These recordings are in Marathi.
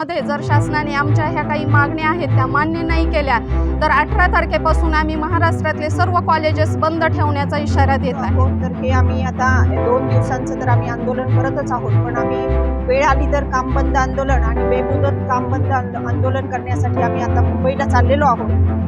मध्ये जर शासनाने आमच्या ह्या काही मागण्या आहेत त्या मान्य नाही केल्या तर अठरा तारखेपासून आम्ही महाराष्ट्रातले सर्व कॉलेजेस बंद ठेवण्याचा इशारा देत आहे. आहोत तर हे आम्ही आता दोन दिवसांचं तर आम्ही आंदोलन करतच आहोत पण आम्ही वेळ आली तर काम बंद आंदोलन आणि बेमुदत काम बंद आंदोलन करण्यासाठी आम्ही आता मुंबईला चाललेलो आहोत.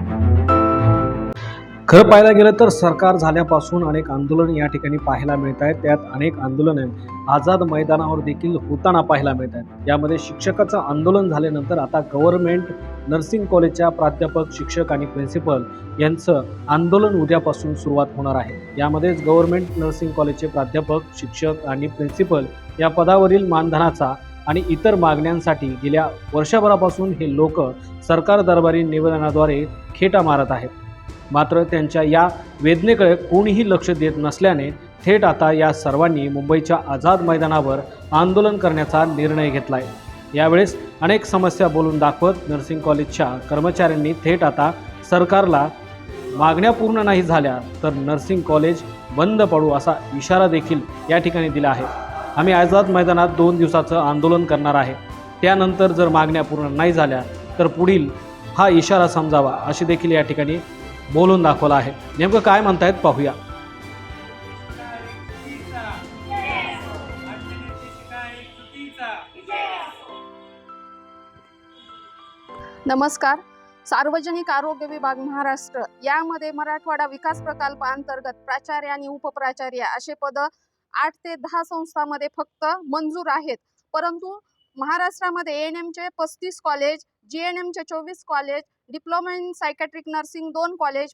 खरं पाहायला गेलं तर सरकार झाल्यापासून अनेक आंदोलन या ठिकाणी पाहायला मिळत आहेत. त्यात अनेक आंदोलनं आझाद मैदानावर देखील होताना पाहायला मिळत आहेत. यामध्ये शिक्षकाचं आंदोलन झाल्यानंतर आता गव्हर्नमेंट नर्सिंग कॉलेजच्या प्राध्यापक शिक्षक आणि प्रिन्सिपल यांचं आंदोलन उद्यापासून सुरुवात होणार आहे. यामध्येच गव्हर्नमेंट नर्सिंग कॉलेजचे प्राध्यापक शिक्षक आणि प्रिन्सिपल या पदावरील मानधनाचा आणि इतर मागण्यांसाठी गेल्या वर्षभरापासून हे लोक सरकार दरबारी निवेदनाद्वारे खेटा मारत आहेत. मात्र त्यांच्या या वेदनेकडे कोणीही लक्ष देत नसल्याने थेट आता या सर्वांनी मुंबईच्या आझाद मैदानावर आंदोलन करण्याचा निर्णय घेतला आहे यावेळेस अनेक समस्या बोलून दाखवत नर्सिंग कॉलेजच्या कर्मचाऱ्यांनी थेट आता सरकारला मागण्या पूर्ण नाही झाल्या तर नर्सिंग कॉलेज बंद पडू असा इशारा देखील या ठिकाणी दिला आहे. आम्ही आझाद मैदानात दोन दिवसाचं आंदोलन करणार आहे. त्यानंतर जर मागण्या पूर्ण नाही झाल्या तर पुढील हा इशारा समजावा अशी देखील या ठिकाणी बोलून दाखवला आहे. नेमकं काय म्हणतायत पाहूया. नमस्कार. सार्वजनिक आरोग्य विभाग महाराष्ट्र यामध्ये मराठवाडा विकास प्रकल्पाअंतर्गत प्राचार्य आणि उपप्राचार्य असे पद आठ ते दहा संस्थांमध्ये फक्त मंजूर आहेत. परंतु महाराष्ट्रामध्ये एन एमचे पस्तीस कॉलेज जी एन एमचे चोवीस college diploma in psychiatric nursing दोन कॉलेज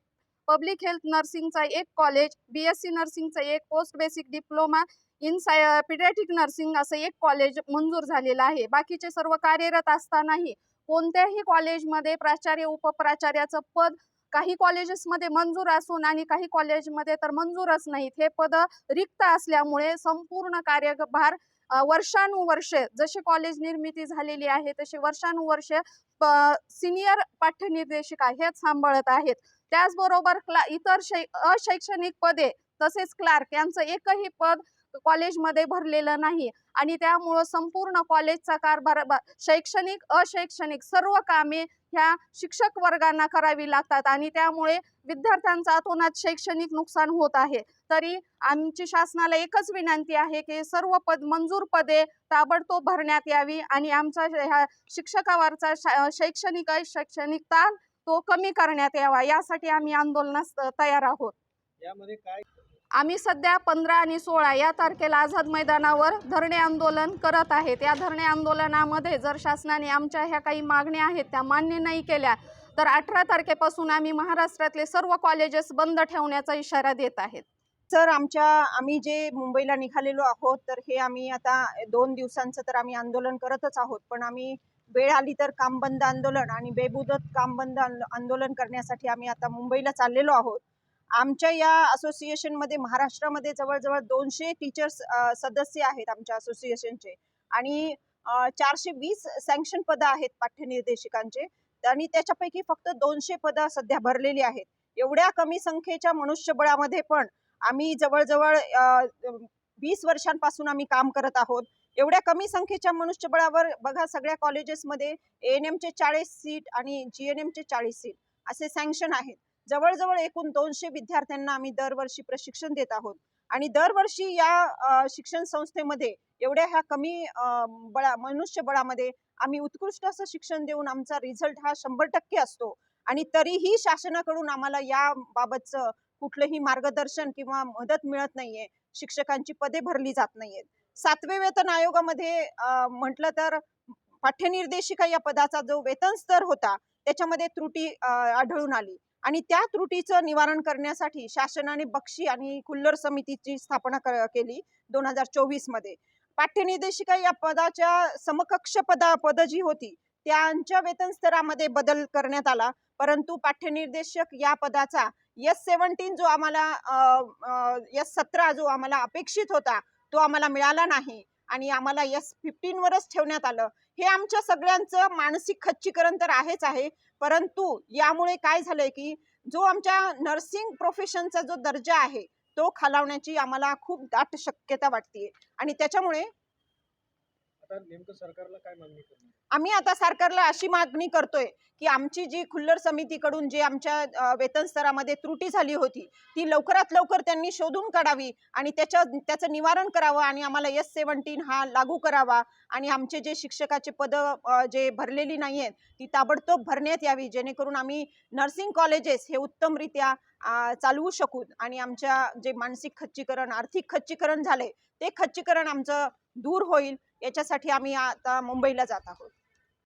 पब्लिक हेल्थ नर्सिंगचा एक कॉलेज बी एस सी नर्सिंगचं एक पोस्ट बेसिक डिप्लोमा इन साय पिडॅटिक नर्सिंग असं एक कॉलेज मंजूर झालेलं आहे. बाकीचे सर्व कार्यरत असतानाही कोणत्याही कॉलेजमध्ये प्राचार्य उपप्राचार्याचं पद काही कॉलेजेसमध्ये मंजूर असून आणि काही कॉलेजमध्ये तर मंजूरच नाहीत. हे पद रिक्त असल्यामुळे संपूर्ण कार्यभार वर्षानुवर्षे जशी कॉलेज निर्मिती झालेली आहे तशी वर्षानुवर्षे सिनियर पाठ्यनिर्देशिका हेच सांभाळत आहेत. त्याचबरोबर क्ला इतर शै अशैक्षणिक पदे तसेच क्लार्क यांचं एकही पद कॉलेजमध्ये भरलेलं नाही आणि त्यामुळं संपूर्ण कॉलेजचा कारभार शैक्षणिक अशैक्षणिक सर्व कामे ह्या शिक्षक वर्गांना करावी लागतात आणि त्यामुळे विद्यार्थ्यांचं अतोनात शैक्षणिक नुकसान होत आहे. तरी आमची शासनाला एकच विनंती आहे की सर्व पद मंजूर पदे ताबडतोब भरण्यात यावी आणि आमचा ह्या शिक्षकावरचा शैक्षणिक शैक्षणिक ताण तो कमी करण्यात यावा. यासाठी आम्ही आंदोलनास तयार आहोत. यामध्ये काय आम्ही सध्या पंधरा आणि सोळा या तारखेला आझाद मैदानावर धरणे आंदोलन करत आहेत. या धरणे आंदोलनामध्ये जर शासनाने आमच्या ह्या काही मागण्या आहेत त्या मान्य नाही केल्या तर अठरा तारखेपासून आम्ही महाराष्ट्रातले सर्व कॉलेजेस बंद ठेवण्याचा इशारा देत आहेत. सर आमच्या आम्ही जे मुंबईला निघालेलो आहोत तर हे आम्ही आता दोन दिवसांचं तर आम्ही आंदोलन करतच आहोत. पण आम्ही वेळ आली तर काम बंद आंदोलन आणि बेबुदत काम बंद आंदोलन करण्यासाठी आम्ही आता मुंबईला चाललेलो आहोत. आमच्या या असोसिएशनमध्ये महाराष्ट्रामध्ये जवळजवळ दोनशे टीचर्स सदस्य आहेत आमच्या असोसिएशनचे. आणि चारशे वीस सँक्शन पदं आहेत पाठ्यनिर्देशिकांचे. आणि त्याच्यापैकी फक्त दोनशे पदं सध्या भरलेली आहेत. एवढ्या कमी संख्येच्या मनुष्यबळामध्ये पण आम्ही जवळजवळ वीस वर्षांपासून आम्ही काम करत आहोत. एवढ्या कमी संख्येच्या मनुष्यबळावर बघा सगळ्या कॉलेजेसमध्ये एन एमचे चाळीस सीट आणि जी एन एमचे चाळीस सीट असे सँक्शन आहेत. जवळजवळ एकूण दोनशे विद्यार्थ्यांना आम्ही दरवर्षी प्रशिक्षण देत आहोत. आणि दरवर्षी या शिक्षण संस्थेमध्ये एवढ्या ह्या कमी बळा मनुष्यबळामध्ये आम्ही उत्कृष्ट असं शिक्षण देऊन आमचा रिझल्ट हा शंभर टक्के असतो. आणि तरीही शासनाकडून आम्हाला या बाबतचं कुठलंही मार्गदर्शन किंवा मदत मिळत नाहीये. शिक्षकांची पदे भरली जात नाहीयेत. सातवे वेतन आयोगामध्ये म्हटलं तर पाठ्यनिर्देशिका या पदाचा जो वेतन स्तर होता त्याच्यामध्ये त्रुटी आढळून आली. आणि त्या त्रुटीचं निवारण करण्यासाठी शासनाने बक्षी आणि खुल्लर समितीची स्थापना केली दोन हजार चोवीसमध्ये पाठ्यनिर्देशिका या पदाच्या समकक्ष पदा पद जी होती त्यांच्या वेतन स्तरामध्ये बदल करण्यात आला. परंतु पाठ्यनिर्देशक या पदाचा एस सेव्हन्टीन जो आम्हाला एस सतरा जो आम्हाला अपेक्षित होता तो आम्हाला मिळाला नाही. आणि आम्हाला एस फिफ्टीन वरच ठेवण्यात आलं. हे आमच्या सगळ्यांचं मानसिक खच्चीकरण तर आहेच आहे परंतु यामुळे काय झालंय की जो आमच्या नर्सिंग प्रोफेशनचा जो दर्जा आहे तो खालावण्याची आम्हाला खूप दाट शक्यता वाटते आणि त्याच्यामुळे आता नेमकं सरकारला काय मागणी करणार? आम्ही आता सरकारला अशी मागणी करतोय की आमची जी खुल्लर समितीकडून जे आमच्या वेतन स्तरामध्ये त्रुटी झाली होती ती लवकरात लवकर त्यांनी शोधून काढावी आणि त्याच्या त्याचं निवारण करावं आणि आम्हाला एस सेव्हन्टीन हा लागू करावा आणि आमचे जे शिक्षकाचे पदं जे भरलेली नाही आहेत ती ताबडतोब भरण्यात यावी जेणेकरून आम्ही नर्सिंग कॉलेजेस हे उत्तमरित्या चालवू शकू आणि आमच्या जे मानसिक खच्चीकरण आर्थिक खच्चीकरण झाले ते खच्चीकरण आमचं दूर होईल याच्यासाठी आम्ही आता मुंबईला जात आहोत.